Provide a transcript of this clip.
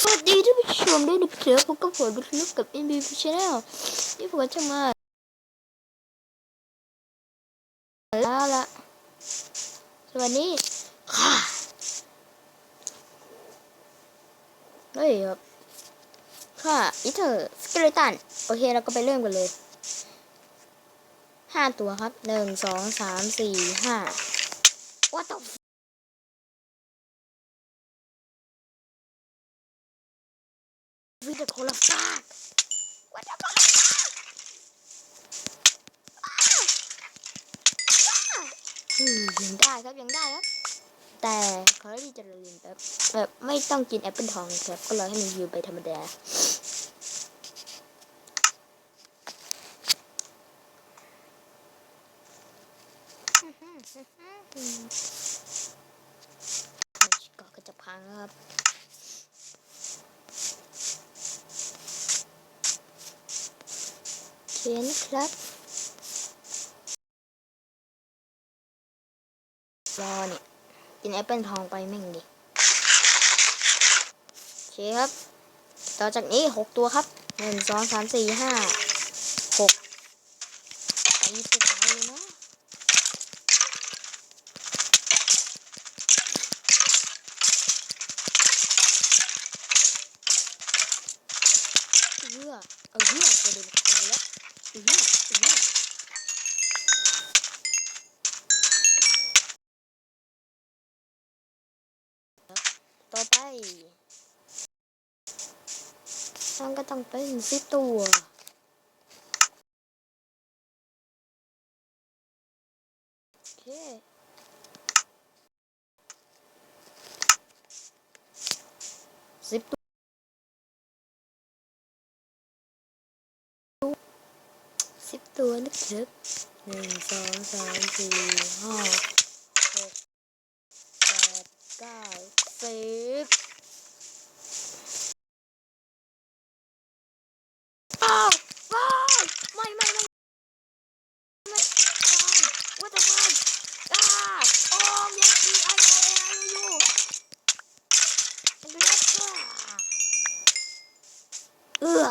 สวัสดีท่านผู้ชมด้วยนะครับผมก็ผมรุ่นกับ n b p Channel นี่ผมก็จะมาแล้วละสวัสดีค่ะเฮ้ยครับค่ะอีเธอสเกเลตันโอเคเราก็ไปเริ่มกันเลยห้าตัวครับหนึ่งสองสามสี่ห้า What the ดโคลาฟาก What the fuck อืมยังได้ครับยังได้ครับ แต่ขอให้ดีเจริญแบบแบบไม่ต้องกินแอปเปิลทองครับก็รอให้มันยืมไปธรรมดาก็ก็จะพังครับ เขียนครับรอเนี่ยกินแอปเปิลทองไปแม่งดิโอเคครับ ต่อจากนี้หกตัวครับหนึ่งสองสามสี่ห้าหกไปตัวไกลเลยนะเอื้อเออเอื้อตัวเดียวกันแล้ว ต่อไปมันก็ต้องเป็นสิบตัวโอเคสิบตัว สิบตัวลึกๆหนึ่งสองสามสี่ห้าหกแปดเก้าสิบอ้าวว้าวไม่ไม่ไม่ไม่ว่าแต่ว่าอ้าโอ้ยังอีไอโอเอไออยู่เลือดเอื้อ